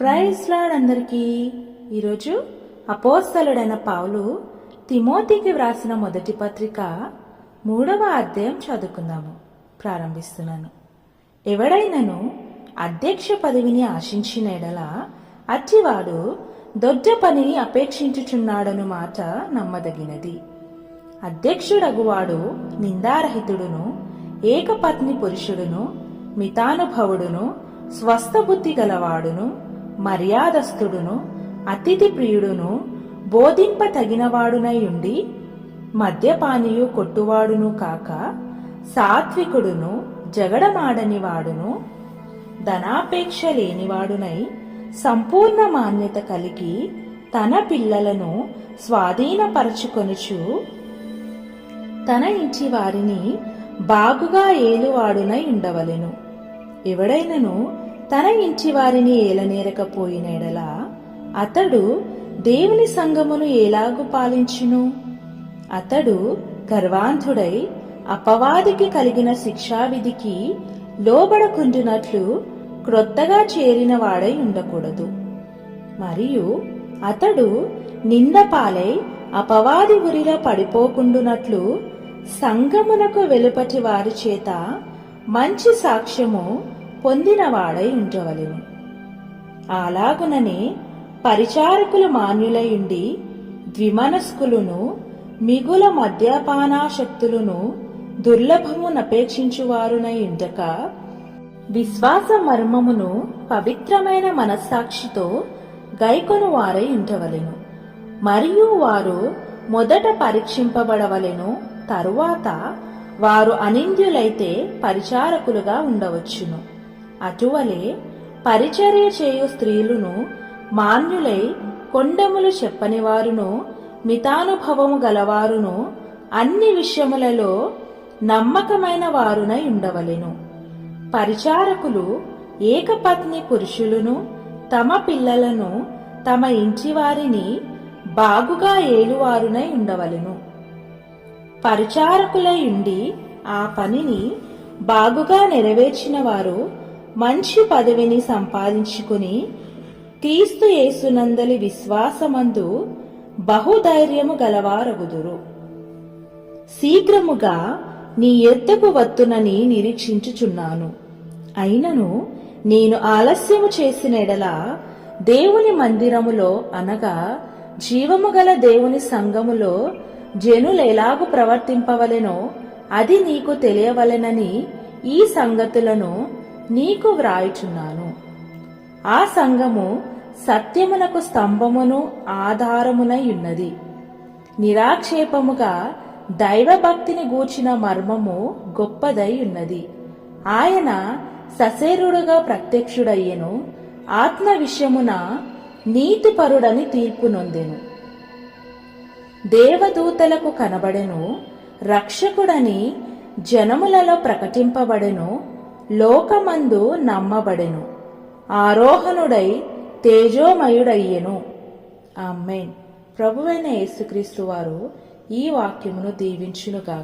Praise lord అందరికీ ఈరోజు అపోస్తలుడైన పావులు తిమోతికి వ్రాసిన మొదటి పత్రిక మూడవ అధ్యాయం చదువుకుందాము. ప్రారంభిస్తున్నాను. ఎవడైనను అధ్యక్ష పదవిని ఆశించిన ఎడల అట్టివాడు దొడ్డ పనిని అపేక్షించుచున్నాడను మాట నమ్మదగినది. అధ్యక్షుడగువాడు నిందారహితుడును ఏకపత్ని పురుషుడును మితానుభవుడును స్వస్థబుద్ధి గలవాడును మర్యాదస్థుడును అతిథి ప్రియుడును బోధింప తగినవాడునై ఉండి మద్యపానీయు కొట్టువాడును కాక సాత్వికుడును జగడమాడనివాడును ధనాపేక్ష లేనివాడునై సంపూర్ణ మాన్యత కలిగి తన పిల్లలను స్వాధీనపరచుకొనుచు తన ఇంటి వారిని బాగుగా ఏలువాడునై ఉండవలెను. ఎవడైనను తన ఇంటి వారిని ఏలనేరకపోయిన ఎడల అతడు దేవుని సంగమును ఎలాగు పాలించును? అతడు గర్వాంధుడై అపవాదికి కలిగిన శిక్షావిధికి లోబడకుండునట్లు క్రొత్తగా చేరిన వాడై ఉండకూడదు. మరియు అతడు నిందపాలై అపవాది ఉరిలో పడిపోకుండునట్లు సంగమునకు వెలుపటి వారి చేత మంచి సాక్ష్యము పొందినవాడై ఉండవలెను అలాగుననే పరిచారకులు మాన్యులయుండి ద్విమనస్కులను మిగుల మద్యపానాశక్తులను దుర్లభమునపేక్షించువారునై ఉండక విశ్వాస మర్మమును పవిత్రమైన మనస్సాక్షితో గైకొను వారై ఉండవలెను మరియు వారు మొదట పరీక్షింపబడవలెను తరువాత వారు అనింద్యులైతే పరిచారకులుగా ఉండవచ్చును. అటువలే పరిచర్య చేయు స్త్రీలును మాన్యులై కొండములు చెప్పనివారును మితానుభవము గలవారును అన్ని విషయములలో నమ్మకమైన వారునై ఉండవలెను. పరిచారకులు ఏకపత్ని పురుషులను తమ పిల్లలను తమ ఇంటివారిని బాగుగా ఏలువారునై ఉండవలెను. పరిచారకులై ఉండి ఆ పనిని బాగుగా నెరవేర్చిన వారు మంచి పదవిని సంపాదించుకుని క్రీస్తు యేసునందలి విశ్వాసమందు బహుధైర్యము గలవారగుదురు. శీఘ్రముగా నీ ఎద్దకు వత్తునని నిరీక్షించుచున్నాను. అయినను నేను ఆలస్యము చేసిన ఎడల దేవుని మందిరములో అనగా జీవము గల దేవుని సంఘములో జనులెలాగు ప్రవర్తింపవలెనో అది నీకు తెలియవలెనని ఈ సంగతులను నీకు వ్రాయుచున్నాను. ఆ సంఘము సత్యమునకు స్తంభమును ఆధారమునై ఉన్నది నిరాక్షేపముగా దైవభక్తిని గూర్చిన మర్మము గొప్పదై ఉన్నది ఆయన ససేరుడుగా ప్రత్యక్షుడయ్యను. ఆత్మ విషయమున నీతిపరుడని తీర్పు నొందెను దేవదూతలకు కనబడెను. రక్షకుడని జనములలో ప్రకటింపబడెను. లోకమందు నమ్మబడెను. ఆరోహణుడై తేజోమయుడయ్యెను. ఆమెన్. ప్రభువైన యేసుక్రీస్తు వారు ఈ వాక్యమును దీవించునుగాక.